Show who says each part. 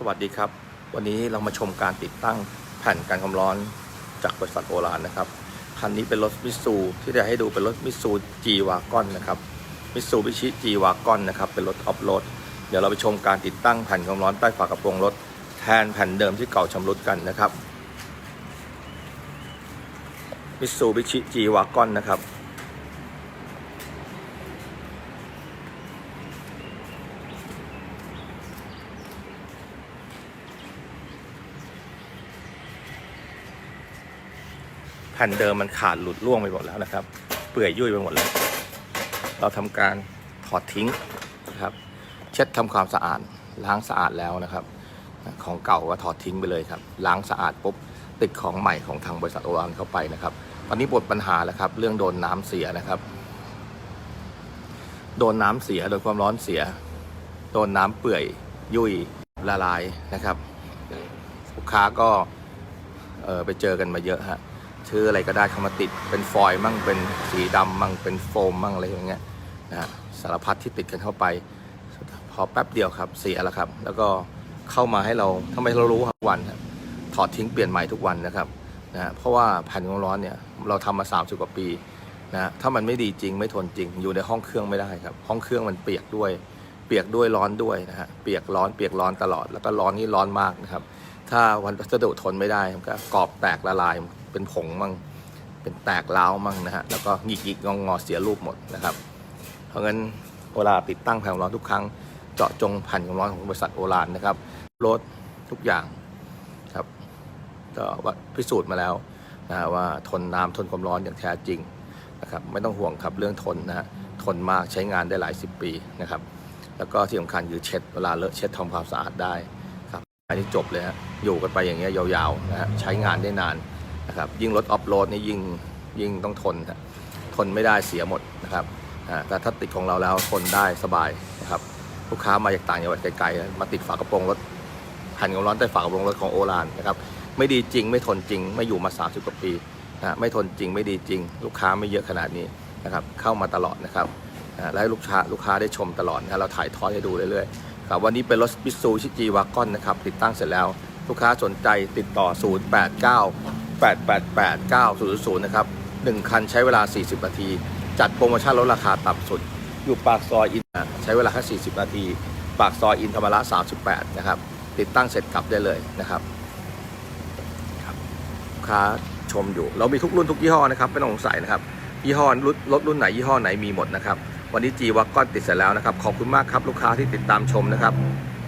Speaker 1: สวัสดีครับ วันนี้เรามาชมการติดตั้งแผ่นกันความร้อนจากบริษัทโอรานนะครับ คันนี้เป็นรถมิตซูที่จะให้ดูเป็นรถมิตซูจีวากอนนะครับมิตซูบิชิจีวากอนนะครับ เป็นรถออฟโรด เดี๋ยวเราไปชมการติดตั้งแผ่นความร้อนใต้ฝากระโปรงรถแทนแผ่นเดิมที่เก่าชำรุดกันนะครับมิตซูบิชิจีวากอนนะครับ แผ่นเดิมมันขาดหลุดร่วงไปหมดแล้วนะครับ เปื่อยยุ่ยไปหมดแล้ว เราทำการถอดทิ้งนะครับ เช็ดทำความสะอาดล้างสะอาดแล้วนะครับ ของเก่าก็ถอดทิ้งไปเลยครับ ล้างสะอาดปุ๊บติดของใหม่ของทางบริษัทโอรานเข้าไปนะครับ ตอนนี้บทปัญหาแล้วครับ เรื่องโดนน้ำเสียนะครับ โดนน้ำเสียโดนความร้อนเสีย โดนน้ำเปื่อยยุ่ยละลายนะครับ ลูกค้าก็ไปเจอกันมาเยอะฮะ ชื่ออะไรก็ได้เข้ามาติดเป็นฟอยล์มั่งเป็นสีดำมั่งเป็นโฟมมั่งอะไรอย่างเงี้ยนะฮะสารพัดที่ติดกันเข้าไป พอแป๊บเดียวครับเสียแล้วครับ แล้วก็เข้ามาให้เราทำไมเรารู้ทุกวันถอดทิ้งเปลี่ยนใหม่ทุกวันนะครับนะฮะเพราะว่าแผ่นความร้อนเนี่ยเราทำมา30กว่าปีนะถ้ามันไม่ดีจริงไม่ทนจริง อยู่ในห้องเครื่องไม่ได้ครับ ห้องเครื่องมันเปียกด้วย เปียกด้วยร้อนด้วยนะฮะเปียกร้อนเปียกร้อนตลอดแล้วก็ร้อนนี่ร้อนมากนะครับถ้าวันวัสดุทนไม่ได้มันก็กรอบแตกละลาย เป็นผงมั่งเป็นแตกร้ามั่งนะฮะแล้วก็หงิกหงิกงองอเสียรูปหมดนะครับ เพราะงั้นเวลาติดตั้งแผ่นความร้อนทุกครั้งเจาะจงผ่นความร้อนของบริษัทโอรานนะครับลดทุกอย่างครับก็ว่าพิสูจน์มาแล้วนะฮะว่าทนน้ำทนความร้อนอย่างแท้จริงนะครับไม่ต้องห่วงครับเรื่องทนนะฮะทนมากใช้งานได้หลายสิบปีนะครับ แล้วก็ที่สำคัญคือเช็ดเวลาเลอะเช็ดทำความสะอาดได้ครับอันนี้จบเลยฮะอยู่กันไปอย่างเงี้ยยาวๆนะฮะใช้งานได้นาน นะครับยิ่งรถออฟโรดนี่ยิ่งยิ่งต้องทนทนไม่ได้เสียหมดนะครับแต่ถ้าติดของเราแล้วทนได้สบายนะครับลูกค้ามาจากต่างจังหวัดไกลๆมาติดฝากระโปรงรถแผ่นความร้อนใต้ฝากระโปรงรถของโอรานนะครับไม่ดีจริงไม่ทนจริง ไม่อยู่มา 30กว่าปีนะไม่ทนจริงไม่ดีจริง ลูกค้าไม่เยอะขนาดนี้นะครับเข้ามาตลอดนะครับและให้ลูกค้าลูกค้าได้ชมตลอดนะเราถ่ายทอดให้ดูเรื่อยๆครับวันนี้เป็นรถมิซูชิจีวากอนนะครับติดตั้งเสร็จแล้ว ลูกค้าสนใจติดต่อ 0 8 9 8 8 8 9 0 0 นะครับ 1 คันใช้เวลา 40 นาที จัดโปรโมชั่นลดราคาต่ำสุด อยู่ปากซอยอินใช้เวลาแค่40 นาที ปากซอยอินธรรมระ 38 นะครับ ติดตั้งเสร็จกลับได้เลยนะครับครับลูกค้าชมอยู่ เรามีทุกรุ่นทุกยี่ห้อนะครับไม่ต้องสงสัยนะครับยี่ห้อรถรถรุ่นไหนยี่ห้อไหนมีหมดนะครับ วันนี้จีวากอนติดเสร็จแล้วนะครับ ขอบคุณมากครับลูกค้าที่ติดตามชมนะครับ